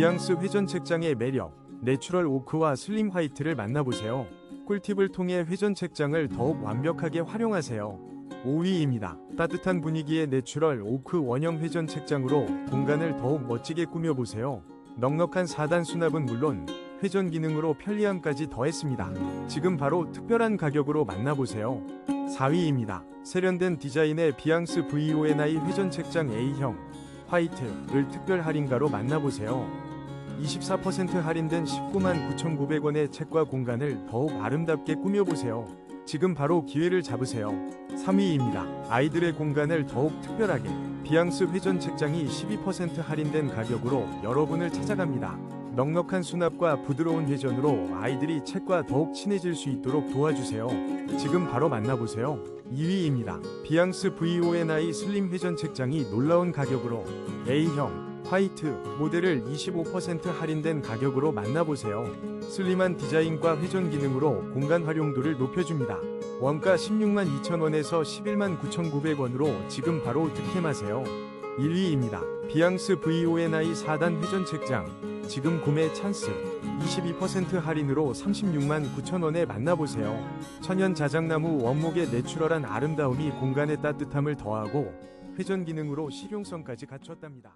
비앙스 회전 책장의 매력, 내추럴 오크와 슬림 화이트를 만나보세요. 꿀팁을 통해 회전 책장을 더욱 완벽하게 활용하세요. 5위입니다. 따뜻한 분위기의 내추럴 오크 원형 회전 책장으로 공간을 더욱 멋지게 꾸며보세요. 넉넉한 4단 수납은 물론 회전 기능으로 편리함까지 더했습니다. 지금 바로 특별한 가격으로 만나보세요. 4위입니다. 세련된 디자인의 비앙스 VONI 회전 책장 A형 화이트를 특별 할인가로 만나보세요. 24% 할인된 19만 9,900원의 책과 공간을 더욱 아름답게 꾸며보세요. 지금 바로 기회를 잡으세요. 3위입니다. 아이들의 공간을 더욱 특별하게 비앙스 회전 책장이 12% 할인된 가격으로 여러분을 찾아갑니다. 넉넉한 수납과 부드러운 회전으로 아이들이 책과 더욱 친해질 수 있도록 도와주세요. 지금 바로 만나보세요. 2위입니다. 비앙스 VONI 슬림 회전 책장이 놀라운 가격으로 A형 화이트 모델을 25% 할인된 가격으로 만나보세요. 슬림한 디자인과 회전 기능으로 공간 활용도를 높여줍니다. 원가 16만 2천원에서 11만 9,900원으로 지금 바로 득템하세요. 1위입니다. 비앙스 VONI 4단 회전 책장 지금 구매 찬스 22% 할인으로 36만 9천원에 만나보세요. 천연 자작나무 원목의 내추럴한 아름다움이 공간의 따뜻함을 더하고 회전 기능으로 실용성까지 갖췄답니다.